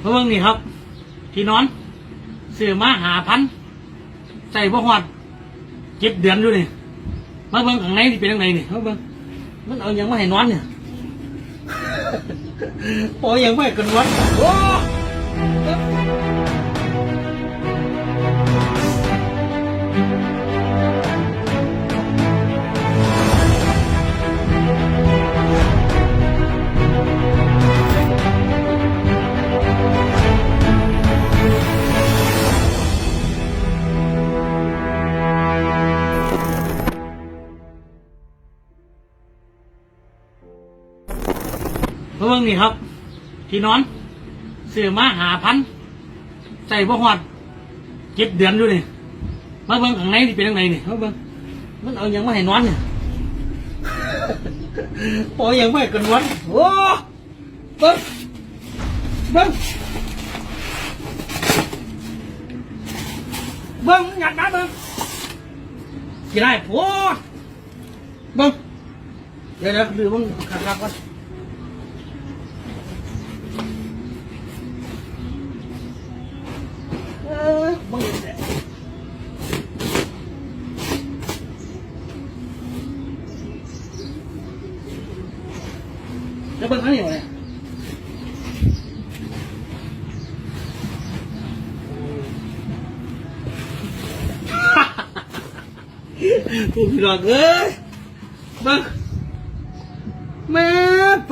เพิ่งนี่ครับ ที่นอนซื้อมาหาพันใส่บ่หอดเจ็บเดือนอยู่นี่มาเบิ่งข้างในนี่เป็นยังไงนี่มาเบิ่งมันเอาอยังมาให้นอนเนี่ย โอ้ยยังไม่กันนอนโอ้ เพิ่งนี่ครับ ที่นอนซื้อมาหาพันใส่บ่หอดเจ็ดเดือนอยู่นี่มาเบิ่งข้างในนี่เป็นยังไงนี่มาเบิ่งมันเอายังไมาให้นอนเนี่ยโอ้ยยังไม่ให้กันนอนโอ้เบิ่งเบิ่งเบิ่งอยากได้เบิ่งกี่ได้โอ้เบิ่งเดี๋ยวเดี๋ยวดูเบิ่งคักๆก่อน เออมึงเนี่ย แล้วเบิ่งเขาอยู่เนี่ยกูพี่น้องเอ้ยเบิ่งแม่ไป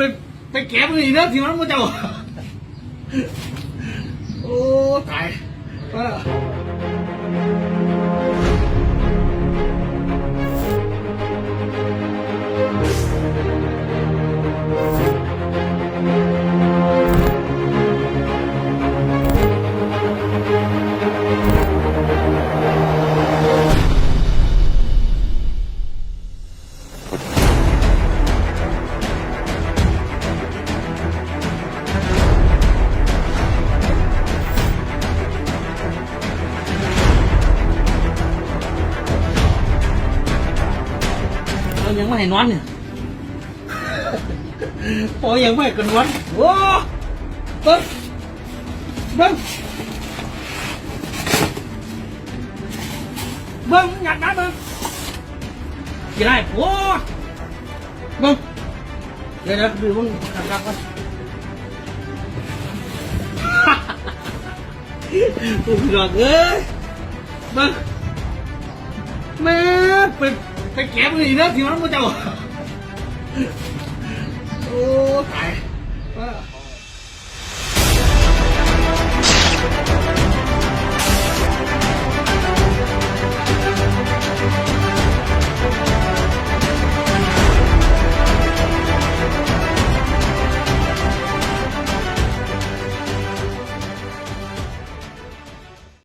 ไปแก็บนี่เนอะทีมันมันจะโอ้ตาย เออเอายังไม่ให้นอนเนี่ยโอ้ยยังไม่ให้กันนอนโอ้เบิ้งเบิ้งเบิ้งอยากได้เบิ้งกี่ได้โอ้เบิ้งเดี๋ยวเดี๋ยวดูเบิ้งคักๆก่อนกูพี่น้องเอ้ยเบิ้งแม่ไป ไปแก็บเลยเด้อที่มันมาเจ้โอ้ ตาย